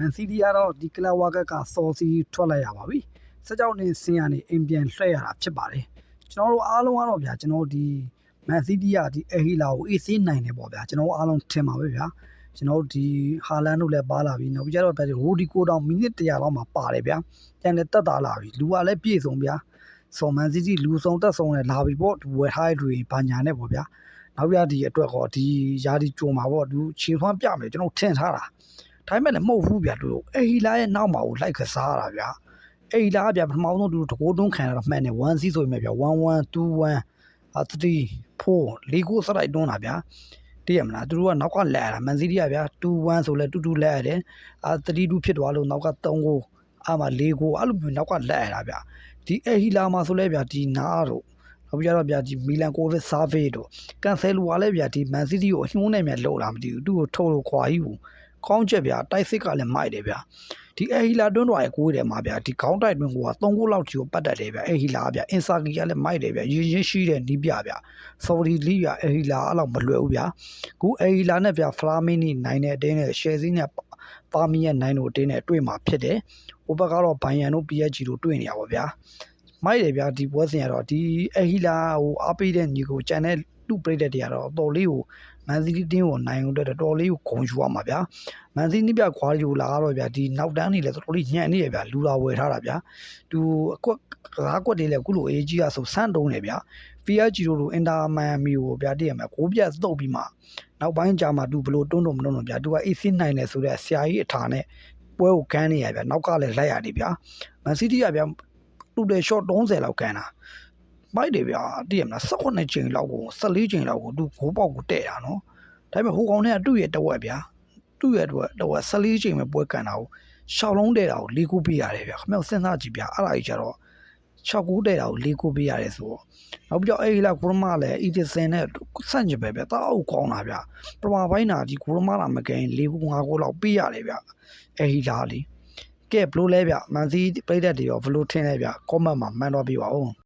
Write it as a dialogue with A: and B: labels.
A: မန်စီးတီးကတော့ဒီကလပ်ဝါကတ်ကစော်စီထွက်လိုက်ရပါပြီစကြောက်နေစင်ရနေအိမ်ပြန်လှည့်ရတာဖြစ်ပါတယ်ကျွန်တော်တို့အားလုံးကတော့ဗျာကျွန်တော်ဒီမန်စီးတီးကဒီအဟီလာကိုအေးဆေးနိုင်တယ်ပေါ့ဗျာကျွန်တော်အားလုံးထင်ပါပဲဗျာကျွန်တော်ဒီဟာလန်တို့လည်းပါလာပြီနောက်ပြီးကြတော့ဗျာရိုဒီကိုတောင်မိနစ်100လောက်မှပါတယ်ဗျာပြန်လည်းတက်တာလာပြီလူကလည်းပြည့်စုံဗျာဆော်မန်စီးတီးလူစုံတက်စုံနဲ့လာပြီပေါ့ဝယ်ထားတဲ့တွေဘာညာနဲ့ပေါ့ဗျာနောက်ပြဒီအတွက်ကောဒီယာဒီကြုံမှာပေါ့သူခြေထွမ်းပြမယ်ကျွန်တော်ထင်ထားတာ ဒါပေမဲ့လည်းမဟုတ်ဘူးဗျာသူတို့အေဟီလာရဲ့နောက်မှာကိုလိုက်ကစားရတာဗျာအေဟီလာကဗျာပထမဆုံးသူတို့တကိုးတွန်းခံရတော့မှန်တယ်1စီဆိုရင်ပဲဗျာ11 21အ3 4လေးကိုစလိုက်တွန်းတာဗျာတည်ရမလားသူတို့ကနောက်ကလက်ရတာမန်စီးတီးကဗျာ21ဆိုလဲတူတူလက်ရတယ်အာ32ဖြစ်သွားလို့နောက်က3ကိုအာမ4ကိုအဲ့လိုမျိုးနောက်ကလက်ရတာဗျာဒီအေဟီလာမှာဆိုလဲဗျာဒီနားတို့နောက်ပြီးတော့ဗျာဒီမီလန်ကိုဗစ်ဆာဗေးတို့ကန်ဆယ်လိုကလည်းဗျာဒီမန်စီးတီးကိုအညှိုးနဲ့မြတ်လောက်လာမသိဘူးသူ့ကိုထုတ်လို့ခွာကြီးကို ကောင်းချက်ဗျာတိုက်စစ်ကလည်းမိုက်တယ်ဗျာဒီအဟီလာတွန်းတော်ရဲ့ကိုယ်တယ်မှာဗျာဒီခေါင်းတိုက်တွန်းက3ခုလောက်ချီကိုပတ်တတ်တယ်ဗျာအဟီလာဗျာအင်ဆာကီကလည်းမိုက်တယ်ဗျာရင်းရင်းရှိတဲ့နီးပြဗျာဆော်ဒီလီဗျာအဟီလာအဲ့လောက်မလွယ်ဘူးဗျာခုအဟီလာနဲ့ဗျာဖလာမင်းနီနိုင်တဲ့အတင်းနဲ့ရှယ်စီနဲ့ပါမီရဲ့နိုင်တို့အတင်းနဲ့တွေ့မှာဖြစ်တယ်ဟိုဘက်ကတော့ဘိုင်ယန်တို့ PSG တို့တွေ့နေရပါဗျာမိုက်တယ်ဗျာဒီပွဲစဉ်ကတော့ဒီအဟီလာဟိုအားပေးတဲ့ညီကိုကြံတဲ့ လူပရိသတ်တွေကတော့တော်လေးကိုမန်စီးတီးတင်းကိုနိုင်အောင်အတွက်တော်တော်လေးကိုဂုံယူရမှာဗျာမန်စီးနီးပြခွာယူလာတော့ဗျာဒီနောက်တန်းနေလဲတော်တော်လေးညံ့နေရဗျာလူလာဝယ်ထားတာဗျာသူအကွက်ကစားကွက်တွေလဲအခုလိုအေဂျီကဆိုဆန့်တုံးနေဗျာ PSG တို့လိုအင်တာမန်မီကိုဗျာတည့်ရမယ်ကိုပြတ်သုတ်ပြီးမှနောက်ပိုင်းကြာမှသူဘလို့တွန်းတုံမတွန်းတော့ဗျာသူကအေးစစ်နိုင်တယ်ဆိုတော့ဆရာကြီးအထာနဲ့ပွဲကိုကန်းနေရဗျာနောက်ကလည်းလိုက်ရတယ်ဗျာမန်စီးတီးကဗျာတူတယ် shot 30လောက်ကန်းတာ မိုက်တယ်ဗျာတည့်ရမလား18ချိန်လောက်ကို14ချိန်လောက်ကိုသူဘိုးပေါက်ကိုတဲ့တာနော်ဒါပေမဲ့ဟိုကောင်နဲ့ကသူ့ရဲ့တဝက်ဗျာသူ့ရဲ့တဝက်တဝက်14ချိန်ပဲပွဲကန်တာကိုရှောက်လုံးတဲ့တာကို၄ခုပေးရတယ်ဗျာခမောက်စဉ်းစားကြည့်ဗျာအဲ့ဒါကြီးကျတော့6ခုတဲ့တာကို၄ခုပေးရတယ်ဆိုတော့နောက်ပြီးတော့အဲ့ဒီလာကိုရမလည်းအီဒီဆန်နဲ့ဆန့်ကျင်ပဲဗျာတောက်ကောင်းတာဗျာပထမပိုင်းတာဒီကိုရမလာမကင်၄ခု၅ခုလောက်ပေးရတယ်ဗျာအဲ့ဒီလာလေကဲဘလို့လဲဗျာမန်စီပရိသတ်တွေရောဘလို့ထင်လဲဗျာကောမန့်မှာမှန်တော့ပြပါဦး